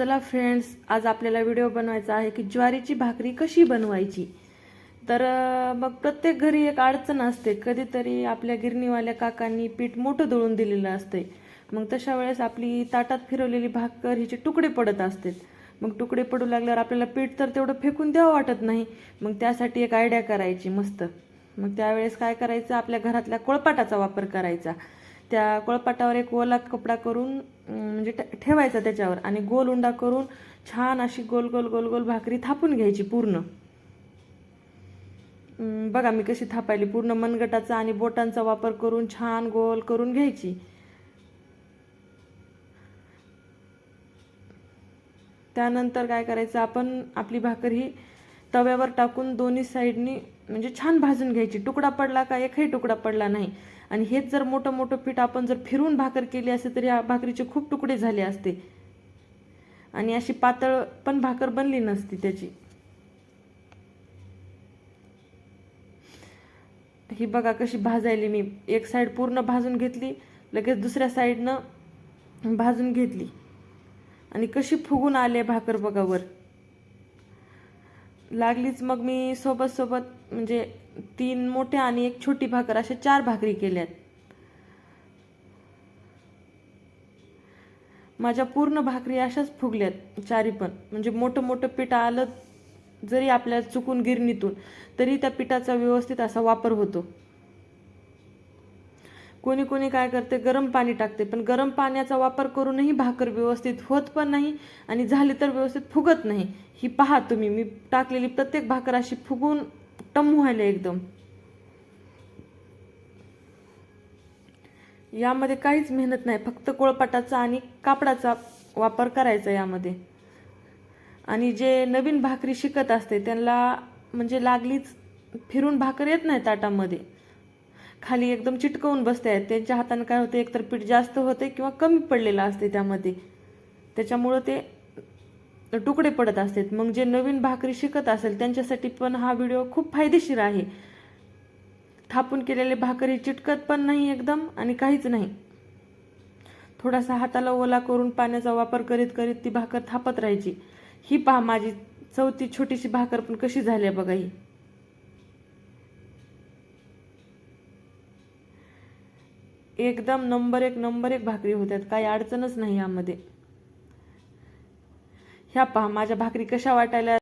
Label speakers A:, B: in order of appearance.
A: चला फ्रेंड्स आज आपल्याला व्हिडिओ बनवायचा आहे की ज्वारीची भाकरी कशी बनवायची? तर मग प्रत्येक घरी एक अडचण असते. कधीतरी आपल्या गिरणीवाल्या काकांनी पीठ मोठं दळून दिलेलं असते. मग तशा वेळेस आपली ताटात फिरवलेली भाकर हिचे तुकडे पडत असतात मग तुकडे पडू लागल्यावर आपल्याला पीठ तर तेवढं फेकून द्यावं वाटत नाही. मग त्यासाठी एक आयडिया करायची मस्त. मग त्यावेळेस काय करायचं? आपल्या घरातल्या कोळपाटाचा वापर करायचा. त्या कोळपाटावर एक ओला कपडा करून म्हणजे ठेवायचा त्याच्यावर आणि गोल उंडा करून छान अशी गोल गोल गोल गोल भाकरी थापून घ्यायची पूर्ण. बघा मी कशी थापायली. पूर्ण मनगटाचा आणि बोटांचा वापर करून छान गोल करून घ्यायची. त्यानंतर काय करायचं आपण आपली भाकर ही तव्यावर टाकून दोन्ही साईडनी म्हणजे छान भाजून घ्यायची. तुकडा पडला का एकही तुकडा पडला नाही. आणि हेच जर मोठं मोठं पीठ आपण जर फिरून भाकर केली असते तरी या भाकरीचे खूप तुकडे झाले असते. आणि अशी पातळ पण भाकर बनली नसती त्याची. ही बघा कशी भाजायली मी. एक साईड पूर्ण भाजून घेतली लगेच दुसऱ्या साईडनं भाजून घेतली. आणि कशी फुगून आले भाकर बघावर लागलीच मग मी सोबत सोबत म्हणजे तीन मोठ्या आणि एक छोटी भाकर अशा चार भाकरी केल्यात. माझ्या पूर्ण भाकरी अशाच फुगल्यात चारी पण म्हणजे मोठं मोठं पीठ आलं जरी आपल्याला चुकून गिरणीतून तरी त्या पिठाचा व्यवस्थित असा वापर होतो. कोणी कोणी काय करते गरम पाणी टाकते. पण गरम पाण्याचा वापर करूनही भाकर व्यवस्थित होत पण नाही आणि झाली तर व्यवस्थित फुगत नाही. ही पहा तुम्ही मी टाकलेली प्रत्येक भाकर अशी फुगून टम व्हायला एकदम. यामध्ये काहीच मेहनत नाही फक्त कोळपाटाचा आणि कापडाचा वापर करायचा यामध्ये. आणि जे नवीन भाकरी शिकत असते त्यांना म्हणजे लागलीच फिरून भाकर येत नाही ताटामध्ये. खाली एकदम चिटकवून बसते आहेत त्यांच्या हाताने काय होते एकतर पीठ जास्त होते किंवा कमी पडलेलं असते त्यामध्ये. त्याच्यामुळं ते तुकडे पडत असतात. मग जे नवीन भाकरी शिकत असेल त्यांच्यासाठी पण हा व्हिडिओ खूप फायदेशीर आहे. थापून केलेले भाकरी चिटकत पण नाही एकदम आणि काहीच नाही. थोडासा हाताला ओला करून पाण्याचा वापर करीत करीत ती भाकर थापत राहायची. ही पहा माझी चौथी छोटीशी भाकर पण कशी झाली आहे बघा ही. एकदम नंबर एक नंबर एक भाकरी होत्यात. काही अडचणच नाही यामध्ये. ह्या पहा माझ्या भाकरी कशा वाटायला